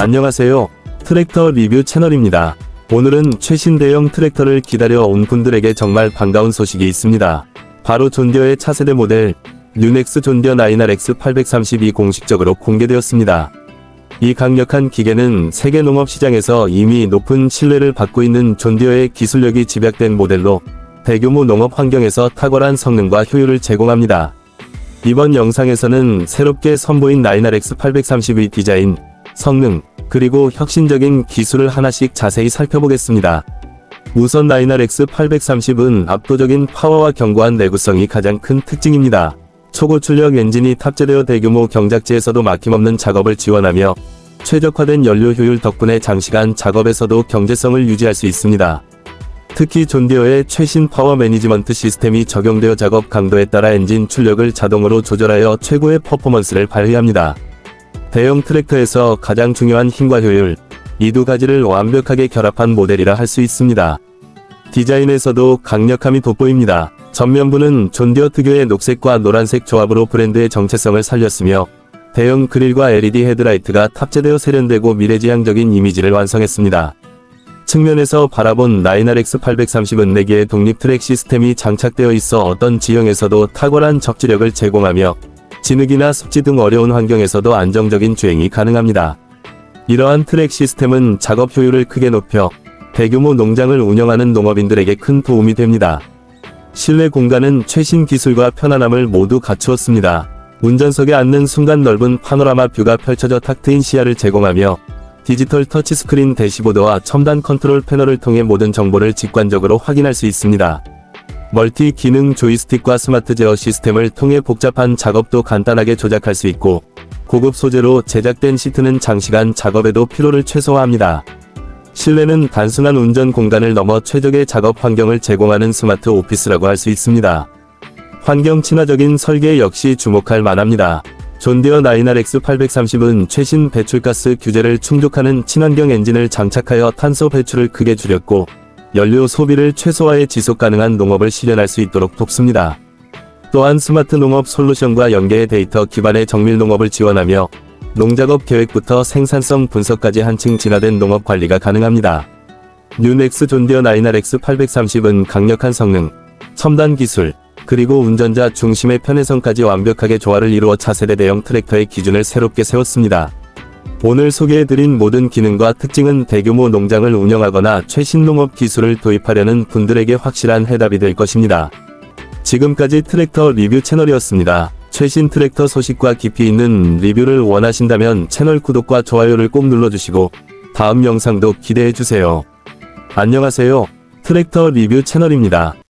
안녕하세요. 트랙터 리뷰 채널입니다. 오늘은 최신 대형 트랙터를 기다려 온 분들에게 정말 반가운 소식이 있습니다. 바로 존디어의 차세대 모델 뉴넥스 존디어 9RX 832 공식적으로 공개되었습니다. 이 강력한 기계는 세계 농업 시장에서 이미 높은 신뢰를 받고 있는 존디어의 기술력이 집약된 모델로 대규모 농업 환경에서 탁월한 성능과 효율을 제공합니다. 이번 영상에서는 새롭게 선보인 9RX 832 디자인, 성능, 그리고 혁신적인 기술을 하나씩 자세히 살펴보겠습니다. 우선 9RX 830은 압도적인 파워와 견고한 내구성이 가장 큰 특징입니다. 초고 출력 엔진이 탑재되어 대규모 경작지에서도 막힘없는 작업을 지원하며 최적화된 연료 효율 덕분에 장시간 작업에서도 경제성을 유지할 수 있습니다. 특히 존디어의 최신 파워 매니지먼트 시스템이 적용되어 작업 강도에 따라 엔진 출력을 자동으로 조절하여 최고의 퍼포먼스를 발휘합니다. 대형 트랙터에서 가장 중요한 힘과 효율, 이 두 가지를 완벽하게 결합한 모델이라 할 수 있습니다. 디자인에서도 강력함이 돋보입니다. 전면부는 존디어 특유의 녹색과 노란색 조합으로 브랜드의 정체성을 살렸으며 대형 그릴과 LED 헤드라이트가 탑재되어 세련되고 미래지향적인 이미지를 완성했습니다. 측면에서 바라본 9RX 830은 4개의 독립 트랙 시스템이 장착되어 있어 어떤 지형에서도 탁월한 접지력을 제공하며 진흙이나 습지 등 어려운 환경에서도 안정적인 주행이 가능합니다. 이러한 트랙 시스템은 작업 효율을 크게 높여 대규모 농장을 운영하는 농업인들에게 큰 도움이 됩니다. 실내 공간은 최신 기술과 편안함을 모두 갖추었습니다. 운전석에 앉는 순간 넓은 파노라마 뷰가 펼쳐져 탁 트인 시야를 제공하며 디지털 터치스크린 대시보드와 첨단 컨트롤 패널을 통해 모든 정보를 직관적으로 확인할 수 있습니다. 멀티 기능 조이스틱과 스마트 제어 시스템을 통해 복잡한 작업도 간단하게 조작할 수 있고 고급 소재로 제작된 시트는 장시간 작업에도 피로를 최소화합니다. 실내는 단순한 운전 공간을 넘어 최적의 작업 환경을 제공하는 스마트 오피스라고 할 수 있습니다. 환경 친화적인 설계 역시 주목할 만합니다. 존디어 9RX 830은 최신 배출가스 규제를 충족하는 친환경 엔진을 장착하여 탄소 배출을 크게 줄였고 연료 소비를 최소화해 지속 가능한 농업을 실현할 수 있도록 돕습니다. 또한 스마트 농업 솔루션과 연계의 데이터 기반의 정밀 농업을 지원하며 농작업 계획부터 생산성 분석까지 한층 진화된 농업 관리가 가능합니다. 뉴넥스 존디어 9RX 830은 강력한 성능, 첨단 기술, 그리고 운전자 중심의 편의성까지 완벽하게 조화를 이루어 차세대 대형 트랙터의 기준을 새롭게 세웠습니다. 오늘 소개해드린 모든 기능과 특징은 대규모 농장을 운영하거나 최신 농업 기술을 도입하려는 분들에게 확실한 해답이 될 것입니다. 지금까지 트랙터 리뷰 채널이었습니다. 최신 트랙터 소식과 깊이 있는 리뷰를 원하신다면 채널 구독과 좋아요를 꼭 눌러주시고 다음 영상도 기대해주세요. 안녕하세요. 트랙터 리뷰 채널입니다.